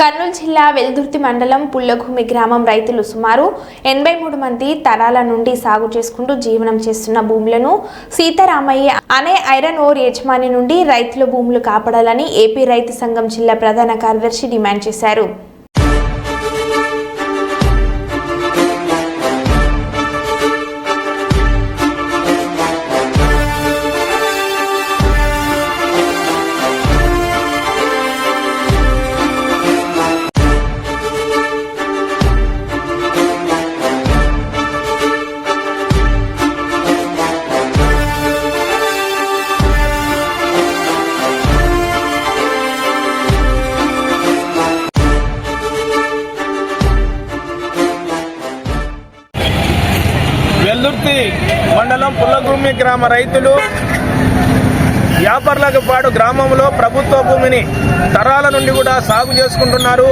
కర్నూలు జిల్లా వెల్దుర్తి మండలం పుల్లభూమి గ్రామం రైతులు సుమారు ఎనభై మూడు మంది తరాల నుండి సాగు చేసుకుంటూ జీవనం చేస్తున్న భూములను సీతారామయ్య అనే ఐరన్ ఓర్ యజమాని నుండి రైతుల భూములు కాపాడాలని ఏపీ రైతు సంఘం జిల్లా ప్రధాన కార్యదర్శి డిమాండ్ చేశారు. వెల్దుర్తి మండలం పుల్లగుమ్మి గ్రామ రైతులు వ్యాపారులకు పాటు గ్రామంలో ప్రభుత్వ భూమిని తరాల నుండి కూడా సాగు చేసుకుంటున్నారు.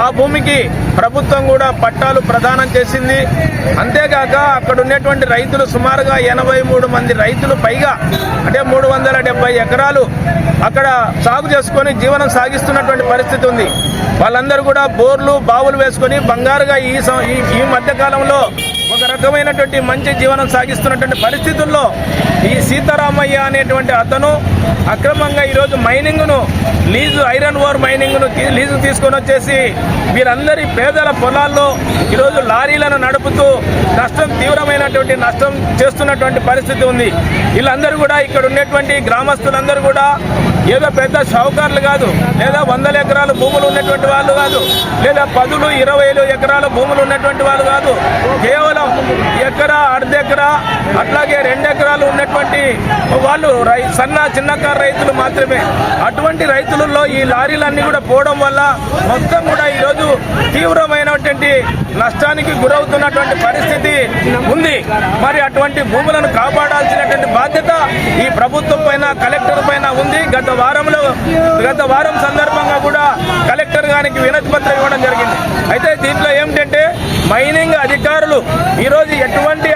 ఆ భూమికి ప్రభుత్వం కూడా పట్టాలు ప్రదానం చేసింది. అంతేకాక అక్కడ ఉన్నటువంటి రైతులు సుమారుగా ఎనభై మూడు మంది రైతులు పైగా అంటే మూడు వందల డెబ్బై ఎకరాలు అక్కడ సాగు చేసుకొని జీవనం సాగిస్తున్నటువంటి పరిస్థితి ఉంది. వాళ్ళందరూ కూడా బోర్లు బావులు వేసుకొని బంగారుగా ఈ ఈ- ఈ ఒక రకమైనటువంటి మంచి జీవనం సాగిస్తున్నటువంటి పరిస్థితుల్లో ఈ సీతారామయ్య అనేటువంటి అతను అక్రమంగా ఈరోజు మైనింగ్ను లీజు ఐరన్ ఓర్ మైనింగ్ను లీజు తీసుకొని వచ్చేసి వీరందరి పేదల పొలాల్లో ఈరోజు లారీలను నడుపుతూ నష్టం తీవ్రమైనటువంటి నష్టం చేస్తున్నటువంటి పరిస్థితి ఉంది. వీళ్ళందరూ కూడా ఇక్కడ ఉన్నటువంటి గ్రామస్తులందరూ కూడా ఏదో పెద్ద షావుకారులు కాదు లేదా వందల ఎకరాల భూములు ఉన్నటువంటి వాళ్ళు కాదు లేదా పదులు ఇరవై ఎకరాల భూములు ఉన్నటువంటి వాళ్ళు కాదు. కేవలం ఎకరా అర్ధెకరా అట్లాగే రెండు ఎకరాలు ఉన్నటువంటి వాళ్ళు రై సన్న చిన్నకారు రైతులు మాత్రమే. అటువంటి రైతులలో ఈ లారీలన్నీ కూడా పోవడం వల్ల మొత్తం కూడా ఈరోజు తీవ్రమైనటువంటి నష్టానికి గురవుతున్నటువంటి పరిస్థితి ఉంది. మరి అటువంటి భూములను కాపాడాల్సినటువంటి బాధ్యత ఈ ప్రభుత్వం పైన కలెక్టర్ పైన ఉంది. గత వారంలో గత వారం సందర్భంగా కూడా కలెక్టర్ గారికి వినతి పత్రం ఇవ్వడం జరిగింది. అయితే దీంట్లో ఏమిటంటే మైనింగ్ అధికారులు ఈరోజు ఎటువంటి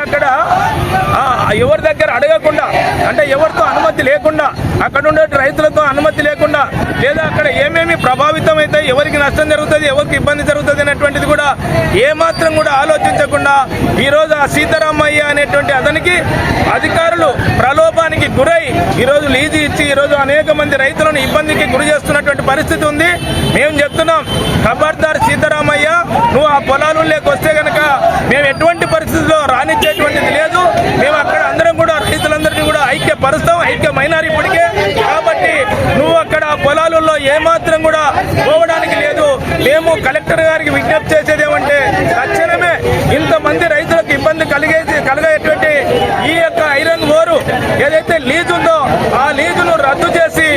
ఎవరి దగ్గర అడగకుండా అంటే ఎవరితో అనుమతి లేకుండా అక్కడ ఉండే రైతులతో అనుమతి లేకుండా లేదా అక్కడ ఏమేమి ప్రభావితం అయితే ఎవరికి నష్టం జరుగుతుంది ఎవరికి ఇబ్బంది జరుగుతుంది అనేటువంటిది కూడా ఏమాత్రం కూడా ఆలోచించకుండా ఈరోజు ఆ సీతారామయ్య అనేటువంటి అతనికి అధికారులు ప్రలోభానికి గురై ఈరోజు లీజు ఇచ్చి ఈరోజు అనేక మంది రైతులను ఇబ్బందికి గురి చేస్తున్నటువంటి పరిస్థితి ఉంది. మేము చెప్తున్నాం ఖబర్దార్ సీతారామయ్య నువ్వు ఆ పొలాలు వస్తే గనక మేము ఎటువంటి పరిస్థితుల్లో రానిచ్చేటువంటిది లేదు మేము అక్కడ అందరం కూడా రైతులందరినీ కూడా ఐక్యపరుస్తాం ఐక్యమైనారు ఇప్పటికే కాబట్టి నువ్వు అక్కడ పొలాలలో ఏమాత్రం కూడా పోవడానికి లేదు. మేము కలెక్టర్ గారికి విజ్ఞప్తి చేసేది ఏమంటే తక్షణమే ఇంతమంది రైతులకు ఇబ్బంది కలిగేసి కలిగేటువంటి ఈ యొక్క ఐరన్ ఓరు ఏదైతే లీజు ఉందో ఆ లీజును రద్దు చేసి